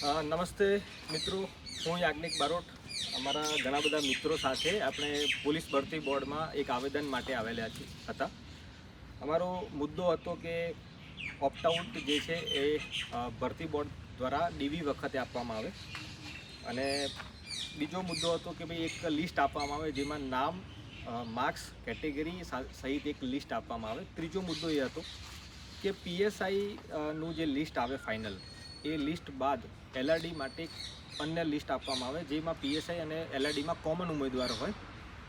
નમસ્તે મિત્રો, હું યાજ્ઞિક બારોટ. અમારા ઘણા બધા મિત્રો સાથે આપણે પોલીસ ભરતી બોર્ડમાં એક આવેદન માટે આવેલા હતા. અમારો મુદ્દો હતો કે ઓપ્ટઆઉટ જે છે એ ભરતી બોર્ડ દ્વારા ડીવી વખતે આપવામાં આવે. અને બીજો મુદ્દો હતો કે ભાઈ એક લિસ્ટ આપવામાં આવે જેમાં નામ માર્ક્સ કેટેગરી સહિત એક લિસ્ટ આપવામાં આવે. ત્રીજો મુદ્દો એ હતો કે પીએસઆઈનું જે લિસ્ટ આવે ફાઇનલ એ લિસ્ટ બાદ એલઆરડી માટે અન્ય લિસ્ટ આપવામાં આવે, જેમાં પીએસઆઈ અને એલઆરડીમાં કોમન ઉમેદવાર હોય.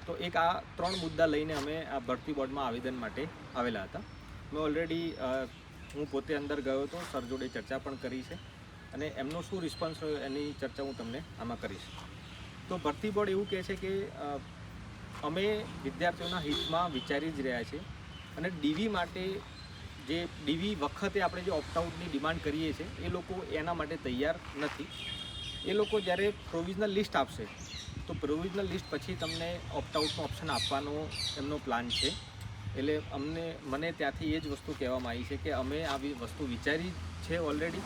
તો એક આ ત્રણ મુદ્દા લઈને અમે આ ભરતી બોર્ડમાં આવેદન માટે આવેલા હતા. મેં ઓલરેડી હું પોતે અંદર ગયો હતો, સર જોડે ચર્ચા પણ કરી છે અને એમનો શું રિસ્પોન્સ રહ્યો એની ચર્ચા હું તમને આમાં કરીશ. તો ભરતી બોર્ડ એવું કહે છે કે અમે વિદ્યાર્થીઓના હિતમાં વિચારી જ રહ્યા છીએ અને ડીવી માટે જે ડીવી વખતે આપણે જે ઓપ્ટઆઉટની ડિમાન્ડ કરીએ છીએ, એ લોકો એના માટે તૈયાર નથી. એ લોકો જ્યારે પ્રોવિઝનલ લિસ્ટ આપશે, તો પ્રોવિઝનલ લિસ્ટ પછી તમને ઓપ્ટઆઉટનો ઓપ્શન આપવાનો એમનો પ્લાન છે. એટલે અમને, મને ત્યાંથી એ જ વસ્તુ કહેવામાં આવી છે કે અમે આવી વસ્તુ વિચારી છે ઓલરેડી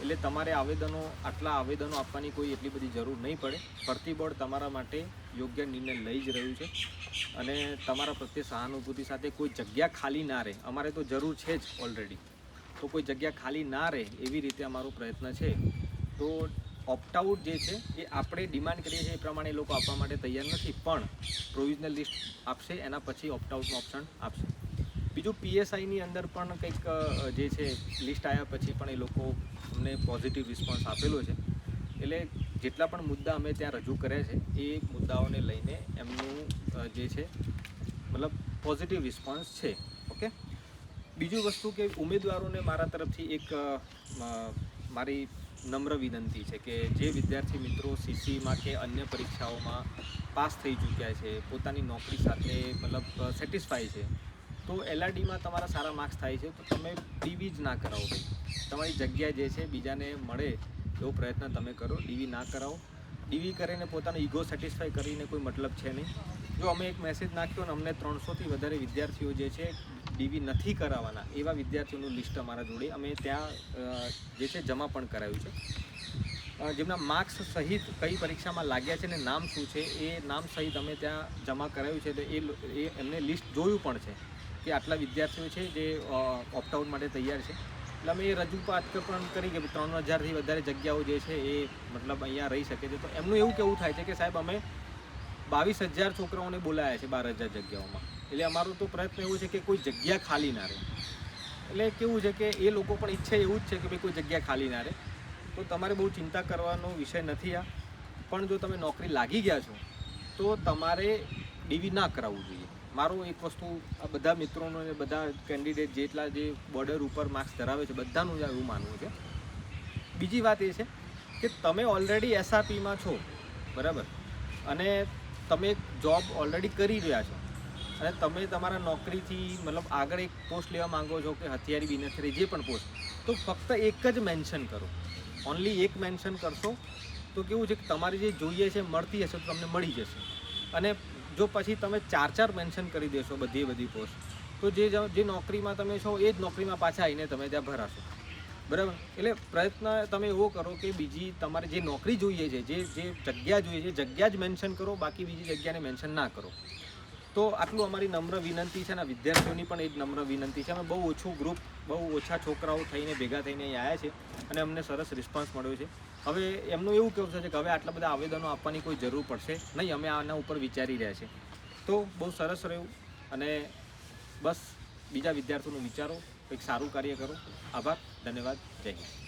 એટલે તમારે આવેદનો, આટલા આવેદનો આપવાની કોઈ એટલી બધી જરૂર નહીં પડે. ભરતી બોર્ડ તમારા માટે યોગ્ય નિર્ણય લઈ જ રહ્યું છે. અને તમારા પ્રત્યે સહાનુભૂતિ સાથે કોઈ જગ્યા ખાલી ના રહે. અમારે તો જરૂર છે જ ઓલરેડી તો કોઈ જગ્યા ખાલી ના રહે એવી રીતે અમારો પ્રયત્ન છે. તો ઓપ્ટઆઉટ જે છે, એ આપણે ડિમાન્ડ કરીએ છીએ એ પ્રમાણે લોકો આપવા માટે તૈયાર નથી, પણ પ્રોવિઝનલ લિસ્ટ આપશે, એના પછી ઓપ્ટઆઉટનો ઓપ્શન આપશે. બીજું પીએસઆઈની અંદર પણ કંઈક જે છે લિસ્ટ આવ્યા પછી પણ એ લોકો અમને પોઝિટિવ રિસ્પોન્સ આપેલો છે. એટલે જેટલા પણ મુદ્દા અમે ત્યાં રજૂ કર્યા છે, એ મુદ્દાઓને લઈને એમનું જે છે, મતલબ પોઝિટિવ રિસ્પોન્સ છે ઓકે બીજું વસ્તુ કે ઉમેદવારોને મારા તરફથી એક મારી નમ્ર વિનંતી છે કે જે વિદ્યાર્થી મિત્રો સીસીમાં કે અન્ય પરીક્ષાઓમાં પાસ થઈ ચૂક્યા છે, પોતાની નોકરી સાથે મતલબ સેટિસ્ફાય છે, તો એલઆરડીમાં તમારા સારા માર્ક્સ થાય છે, તો તમે ડીવી જ ના કરાવો ભાઈ. તમારી જગ્યા જે છે, બીજાને મળે એવો પ્રયત્ન તમે કરો ડીવી ના કરાવો. ડીવી કરીને પોતાનો ઈગો સેટિસ્ફાય કરીને કોઈ મતલબ છે નહીં. જો અમે એક મેસેજ નાખ્યો અને અમને ત્રણસોથી વધારે વિદ્યાર્થીઓ જે છે ડીવી નથી કરાવવાના એવા વિદ્યાર્થીઓનું લિસ્ટ અમારા જોડે અમે ત્યાં જે છે જમા પણ કરાવ્યું છે. જેમના માર્ક્સ સહિત કઈ પરીક્ષામાં લાગ્યા છે ને નામ શું છે, એ નામ સહિત અમે ત્યાં જમા કરાવ્યું છે. તો એ એમને લિસ્ટ જોયું પણ છે કે આટલા વિદ્યાર્થીઓ છે જે ઓપ્ટઆઉટ માટે તૈયાર છે. એટલે અમે એ રજૂઆત પણ કરી કે ત્રણ હજારથી વધારે જગ્યાઓ જે છે એ મતલબ અહીંયા રહી શકે છે. તો એમનું એવું કેવું થાય છે કે સાહેબ અમે બાવીસ હજાર છોકરાઓને બોલાયા છે બાર હજાર જગ્યાઓમાં. એટલે અમારું તો પ્રયત્ન એવું છે કે કોઈ જગ્યા ખાલી ના રહે. એટલે કેવું છે કે એ લોકો પણ ઈચ્છે એવું જ છે કે ભાઈ કોઈ જગ્યા ખાલી ના રહે. તો તમારે બહુ ચિંતા કરવાનો વિષય નથી આ. પણ જો તમે નોકરી લાગી ગયા છો, તો તમારે ડીવી ના કરાવવું જોઈએ. મારું એક વસ્તુ, આ બધા મિત્રોનો અને બધા કેન્ડિડેટ જેટલા જે બોર્ડર ઉપર માર્ક્સ ધરાવે છે, બધાનું જ એવું માનવું છે. બીજી વાત એ છે કે તમે ઓલરેડી એસઆરપીમાં છો, બરાબર? અને તમે જોબ ઓલરેડી કરી રહ્યા છો. અને તમે તમારા નોકરીથી મતલબ આગળ એક પોસ્ટ લેવા માંગો છો કે હથિયારી, બિનહથિયારી, જે પણ પોસ્ટ તો ફક્ત એક જ મેન્શન કરો. ઓનલી એક મેન્શન કરશો, તો કેવું છે કે તમારે જે જોઈએ છે, મળતી હશે, તો તમને મળી જશે. અને જો પછી તમે ચાર ચાર મેન્શન કરી દેશો બધી બધી પોસ્ટ તો જે જે નોકરીમાં તમે છો, એ જ નોકરીમાં પાછા આવીને તમે ત્યાં ભરાશો. બરાબર? એટલે પ્રયત્ન તમે એવો કરો કે બીજી તમારે જે નોકરી જોઈએ છે, જે જે જગ્યા જોઈએ છે, જગ્યા જ મેન્શન કરો, બાકી બીજી જગ્યાને મેન્શન ના કરો. તો આટલું અમારી નમ્ર વિનંતી છે અને વિદ્યાર્થીઓની પણ એ નમ્ર વિનંતી છે. અમે બહુ ઓછું ગ્રુપ બહુ ઓછા છોકરાઓ થઈને ભેગા થઈને અહીં આવ્યા છે અને અમને સરસ રિસ્પોન્સ મળ્યો છે. હવે એમનું એવું કહેવું છે કે હવે આટલા બધા આવેદનો આપવાની કોઈ જરૂર પડશે નહીં, અમે આના ઉપર વિચારી રહ્યા છે તો બહુ સરસ રહ્યું અને બસ બીજા વિદ્યાર્થીઓનું વિચારો કંઈક સારું કાર્ય કરો. આભાર, ધન્યવાદ, જય હિન્દ.